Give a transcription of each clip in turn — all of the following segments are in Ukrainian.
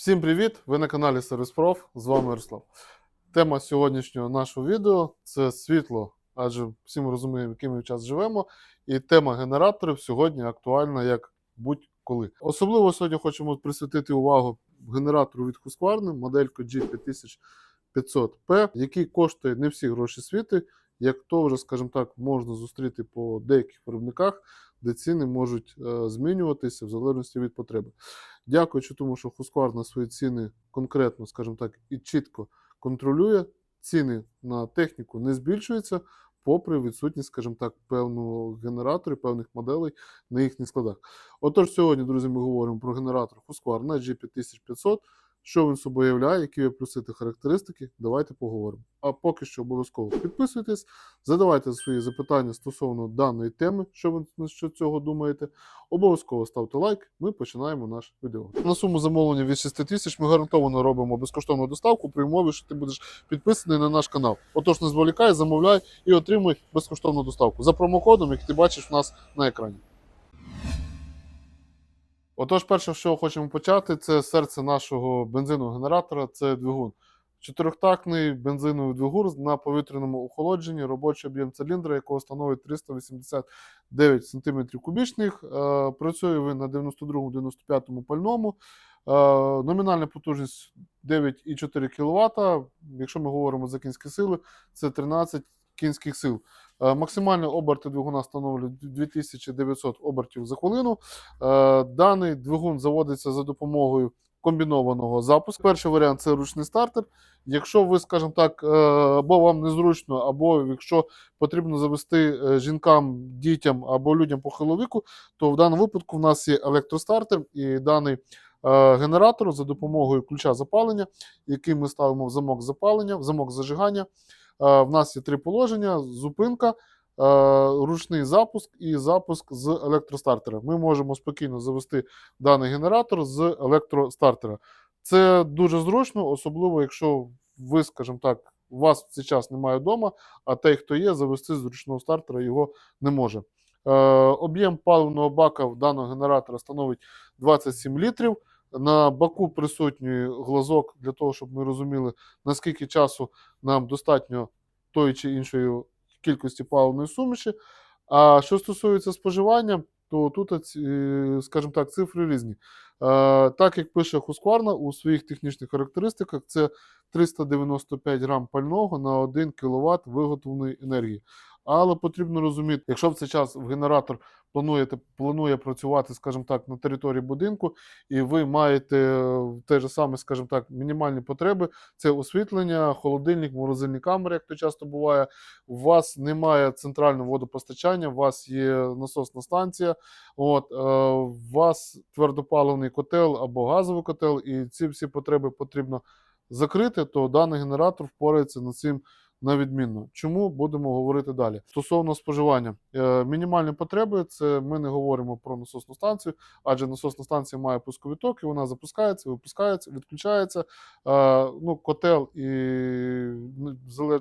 Всім привіт! Ви на каналі Сервіспроф, З вами Ярослав. Тема сьогоднішнього нашого відео це світло, адже всі ми розуміємо, який ми час живемо. І тема генераторів сьогодні актуальна як будь-коли. Особливо сьогодні хочемо присвятити увагу генератору від Husqvarna, модельку G5500P, який коштує не всі гроші світи, як то вже, скажімо так, можна зустріти по деяких виробниках, де ціни можуть е, змінюватися в залежності від потреби. Дякуючи тому, що Husqvarna свої ціни конкретно, скажімо так, і чітко контролює, ціни на техніку не збільшуються, попри відсутність, скажімо так, певного генераторів, певних моделей на їхніх складах. Отож, сьогодні, друзі, ми говоримо про генератор Husqvarna G5500. Що він собою являє, які є плюси характеристики, давайте поговоримо. А поки що обов'язково підписуйтесь, задавайте свої запитання стосовно даної теми, що ви на що цього думаєте. Обов'язково ставте лайк, ми починаємо наш відео. На суму замовлення від 6 тисяч ми гарантовано робимо безкоштовну доставку при умові, що ти будеш підписаний на наш канал. Отож, не зволікай, замовляй і отримуй безкоштовну доставку за промокодом, який ти бачиш у нас на екрані. Отож, перше, що хочемо почати, це серце нашого бензинового генератора це двигун. Чотирьохтактний бензиновий двигун на повітряному охолодженні, робочий об'єм циліндра, якого становить 389 см кубічних. Е, Працює він на 92-95 пальному. Е, Номінальна потужність 9,4 кВт. Якщо ми говоримо за кінські сили, це 13 кінських сил. Е, Максимальні оберти двигуна становлять 2900 обертів за хвилину. Е, Даний двигун заводиться за допомогою комбінованого запуску. Перший варіант це ручний стартер. Якщо ви, скажімо так, е, або вам незручно, або якщо потрібно завести жінкам, дітям або людям похилого віку, то в даному випадку в нас є електростартер і даний е, генератор за допомогою ключа запалення, який ми ставимо в замок запалення, в замок зажигання. Е, В нас є три положення: зупинка, е, ручний запуск і запуск з електростартера. Ми можемо спокійно завести даний генератор з електростартера. Це дуже зручно, особливо якщо ви, скажімо так, у вас в цей час немає вдома, а той, хто є, завести з ручного стартера його не може. Е, об'єм паливного бака в даного генератора становить 27 літрів. На баку присутній глазок для того, щоб ми розуміли, наскільки часу нам достатньо тої чи іншої кількості паливної суміші. А що стосується споживання, то тут, е, скажімо так, цифри різні. Е, Так як пише Husqvarna у своїх технічних характеристиках, це 395 грам пального на 1 кВт виготовленої енергії. Але потрібно розуміти, якщо в цей час в генератор плануєте, планує працювати, скажімо так, на території будинку, і ви маєте е, те ж саме, скажімо так, мінімальні потреби: це освітлення, холодильник, морозильні камери, як то часто буває. У вас немає центрального водопостачання, у вас є насосна станція, от, е, у вас твердопаливний котел або газовий котел, і ці всі потреби потрібно закрити, то даний генератор впорається над цим на відмінно. Чому будемо говорити далі? Стосовно споживання, Е, мінімальні потреби це ми не говоримо про насосну станцію, адже насосна станція має пускові токи, вона запускається, випускається, відключається. Е, ну, котел і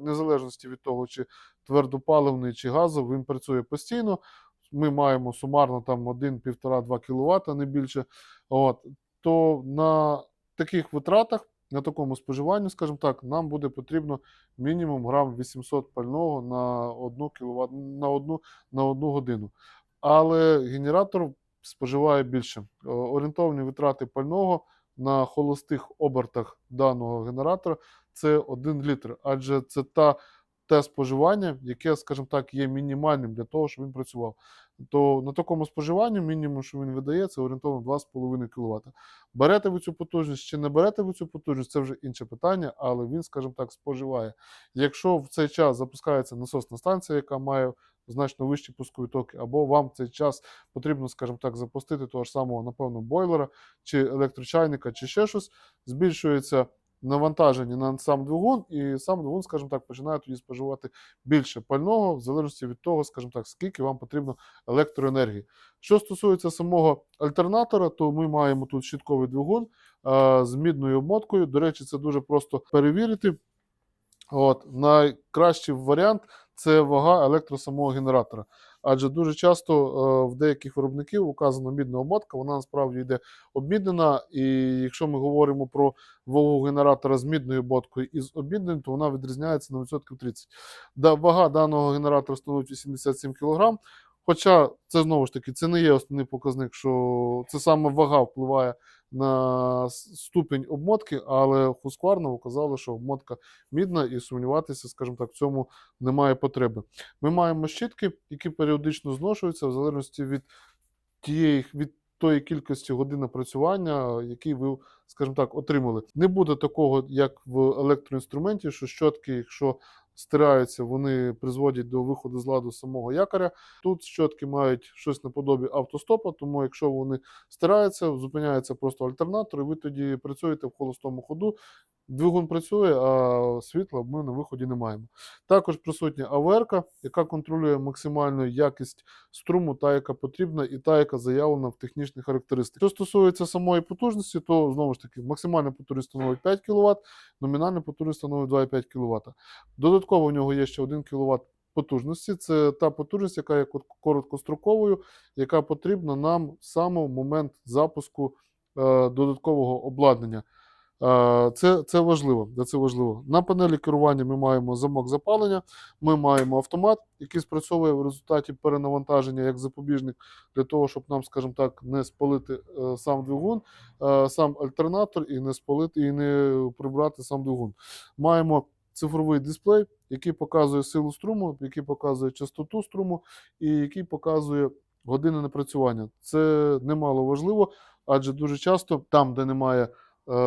незалежності від того, чи твердопаливний, чи газовий, він працює постійно. Ми маємо сумарно там 1-1,5-2 кВт, не більше. От, то на таких витратах, на такому споживанні, скажімо так, нам буде потрібно мінімум грам 800 пального на 1 кВт, на одну, на одну годину. Але генератор споживає більше. Е, Орієнтовні витрати пального на холостих обертах даного генератора це 1 літр, адже це та, те споживання, яке, скажімо так, є мінімальним для того, щоб він працював. То на такому споживанні мінімум, що він видає, це орієнтовно 2,5 кВт. Берете ви цю потужність чи не берете ви цю потужність, це вже інше питання, але він, скажімо так, споживає. Якщо в цей час запускається насосна станція, яка має значно вищі пускові токи, або вам в цей час потрібно, скажімо так, запустити того ж самого, напевно, бойлера, чи електрочайника, чи ще щось, збільшується навантаження на сам двигун, і сам двигун, скажімо так, починає тоді споживати більше пального, в залежності від того, скажімо так, скільки вам потрібно електроенергії. Що стосується самого альтернатора, то ми маємо тут щитковий двигун з мідною обмоткою. До речі, це дуже просто перевірити. От, найкращий варіант це вага електро самого генератора. Адже дуже часто е, в деяких виробників указана мідна обмотка, вона насправді йде обміднена. І якщо ми говоримо про вагу генератора з мідною обмоткою і з обмідненою, то вона відрізняється на відсотків 30. Да, вага даного генератора становить 87 кг. Хоча це знову ж таки це не є основний показник, що це саме вага впливає на ступінь обмотки, але Husqvarna вказали, що обмотка мідна, і сумніватися, скажімо так, в цьому немає потреби. Ми маємо щітки, які періодично зношуються в залежності від тієї від тої кількості годин напрацювання, які ви, скажімо так, отримали. Не буде такого, як в електроінструменті, що щотки, якщо стираються, вони призводять до виходу з ладу самого якоря. Тут щотки мають щось наподобі автостопа, тому якщо вони стираються, зупиняється просто альтернатор, і ви тоді працюєте в холостому ходу. Двигун працює, а світла ми на виході не маємо. Також присутня АВР, яка контролює максимальну якість струму, та яка потрібна, і та, яка заявлена в технічних характеристиках. Що стосується самої потужності, то знову ж таки максимальна потужність становить 5 кВт, номінальна потужність становить 2,5 кВт. Додатково у нього є ще 1 кВт потужності. Це та потужність, яка є короткостроковою, яка потрібна нам саме в момент запуску е, додаткового обладнання. Е, Це, це важливо. Це важливо. На панелі керування ми маємо замок запалення, ми маємо автомат, який спрацьовує в результаті перенавантаження як запобіжник для того, щоб нам, скажімо так, не спалити е, сам двигун, е, сам альтернатор і не спалити і не прибрати сам двигун. Маємо цифровий дисплей, який показує силу струму, який показує частоту струму і який показує години напрацювання. Це немало важливо, адже дуже часто там, де немає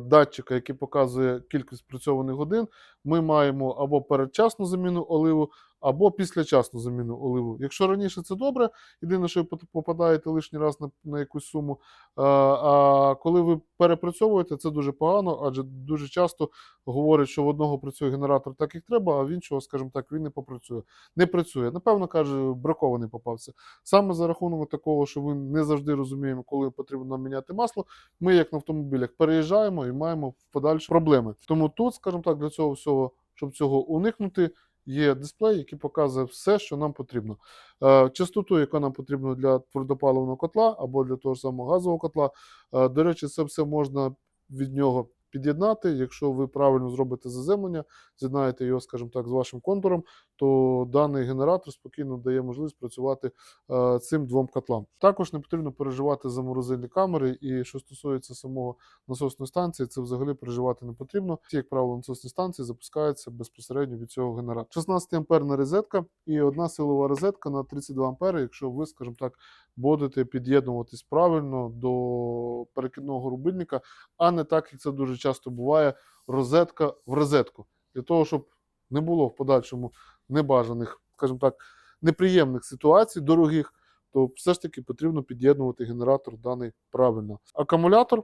датчика, який показує кількість спрацьованих годин, ми маємо або передчасну заміну оливу, або післячасну заміну оливу. Якщо раніше це добре, єдине, що ви попадаєте лишній раз на, на якусь суму. е, А коли ви перепрацьовуєте, це дуже погано, адже дуже часто говорять, що в одного працює генератор так, як треба, а в іншого, скажімо так, він не попрацює. Не працює. Напевно, каже, бракований попався. Саме за рахунок такого, що ми не завжди розуміємо, коли потрібно міняти масло. Ми, як на автомобілях, переїжджаємо і маємо в подальші проблеми. Тому тут, скажімо так, для цього всього, щоб цього уникнути, є дисплей, який показує все, що нам потрібно. Е, Частоту, яка нам потрібна для твердопаливного котла або для того ж самого газового котла. Е, До речі, це все можна від нього під'єднати. Якщо ви правильно зробите заземлення, з'єднаєте його, скажімо так, з вашим контуром, то даний генератор спокійно дає можливість працювати е, цим двом котлам. Також не потрібно переживати за морозильні камери, і що стосується самого насосної станції, це взагалі переживати не потрібно. Всі, як правило, насосні станції запускаються безпосередньо від цього генератора. 16 амперна розетка і одна силова розетка на 32 ампери, якщо ви, скажімо так, будете під'єднуватись правильно до перекидного рубильника, а не так, як це дуже часто буває, розетка в розетку. Для того, щоб не було в подальшому небажаних, скажімо так, неприємних ситуацій дорогих, то все ж таки потрібно під'єднувати генератор даний правильно. Акумулятор,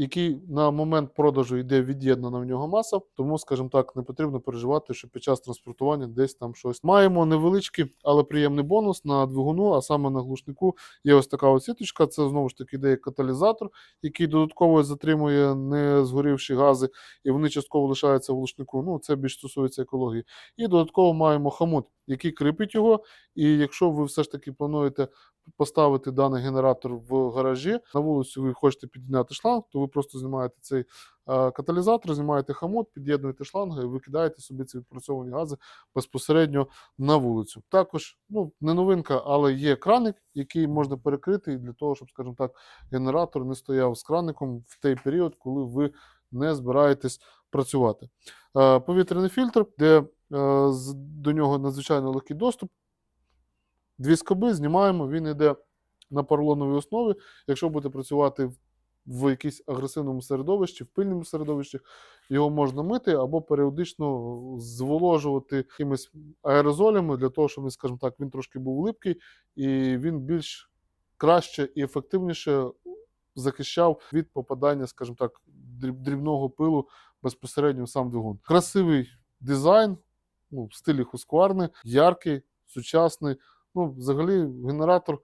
який на момент продажу йде від'єднана в нього маса, тому, скажімо так, не потрібно переживати, що під час транспортування десь там щось. Маємо невеличкий, але приємний бонус на двигуну, а саме на глушнику є ось така ось сіточка. Це знову ж таки йде каталізатор, який додатково затримує не згорівші гази, і вони частково лишаються в глушнику. Ну, це більш стосується екології. І додатково маємо хамут, який кріпить його. І якщо ви все ж таки плануєте поставити даний генератор в гаражі, на вулицю ви хочете підняти шланг, то ви просто знімаєте цей е, каталізатор, знімаєте хамут, під'єднуєте шланг і викидаєте собі ці відпрацьовані гази безпосередньо на вулицю. Також ну, не новинка, але є краник, який можна перекрити для того, щоб, скажімо так, генератор не стояв з краником в той період, коли ви не збираєтесь працювати. Е, Повітряний фільтр, де до нього надзвичайно легкий доступ. Дві скоби знімаємо, він йде на поролоновій основі. Якщо будете працювати в, якійсь агресивному середовищі, в пильному середовищі, його можна мити або періодично зволожувати якимись аерозолями для того, щоб скажімо так, він трошки був липкий і він більш краще і ефективніше захищав від попадання, скажімо так, дрібного пилу безпосередньо в сам двигун. Красивий дизайн ну, в стилі Husqvarna, яркий, сучасний. Ну, взагалі, генератор,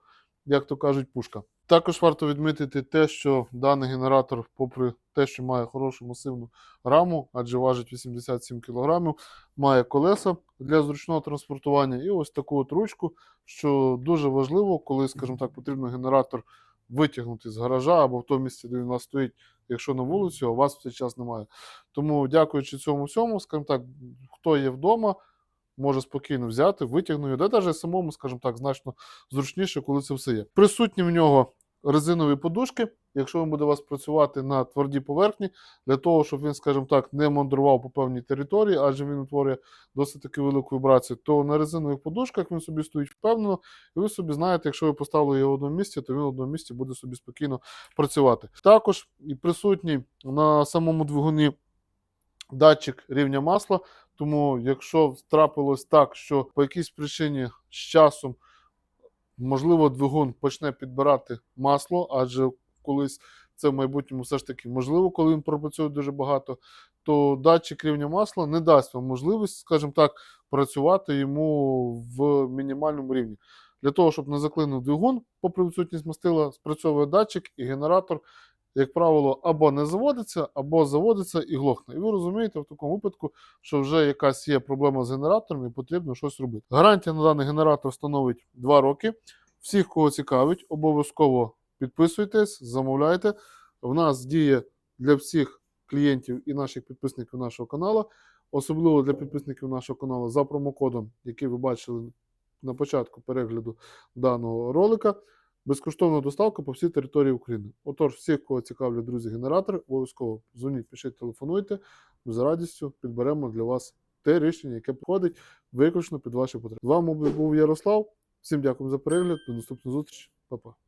як то кажуть, пушка. Також варто відмітити те, що даний генератор, попри те, що має хорошу масивну раму, адже важить 87 кг, має колеса для зручного транспортування і ось таку от ручку, що дуже важливо, коли, скажімо так, потрібно генератор витягнути з гаража або в тому місці, де вона стоїть, якщо на вулицю, а у вас в цей час немає. Тому, дякуючи цьому всьому, скажімо так, хто є вдома, може спокійно взяти, витягнути, де навіть самому, скажімо так, значно зручніше, коли це все є. Присутні в нього резинові подушки, якщо він буде у вас працювати на твердій поверхні, для того, щоб він, скажімо так, не мандрував по певній території, адже він утворює досить таки велику вібрацію, то на резинових подушках він собі стоїть впевнено, і ви собі знаєте, якщо ви поставили його в одному місці, то він в одному місці буде собі спокійно працювати. Також і присутній на самому двигуні датчик рівня масла. Тому, якщо трапилось так, що по якійсь причині з часом, можливо, двигун почне підбирати масло, адже колись це в майбутньому все ж таки можливо, коли він пропрацює дуже багато, то датчик рівня масла не дасть вам можливість, скажімо так, працювати йому в мінімальному рівні. Для того, щоб не заклинув двигун, попри відсутність мастила, спрацьовує датчик і генератор, як правило, або не заводиться, або заводиться і глохне. І ви розумієте в такому випадку, що вже якась є проблема з генератором і потрібно щось робити. Гарантія на даний генератор становить 2 роки. Всіх, кого цікавить, обов'язково підписуйтесь, замовляйте. В нас діє для всіх клієнтів і наших підписників нашого каналу, особливо для підписників нашого каналу за промокодом, який ви бачили на початку перегляду даного ролика. Безкоштовна доставка по всій території України. Отож, всіх, кого цікавлять друзі генератори, обов'язково дзвоніть, пишіть, телефонуйте. Ми з радістю підберемо для вас те рішення, яке приходить виключно під ваші потреби. З вами був Ярослав. Всім дякую за перегляд. До наступної зустрічі. Па-па.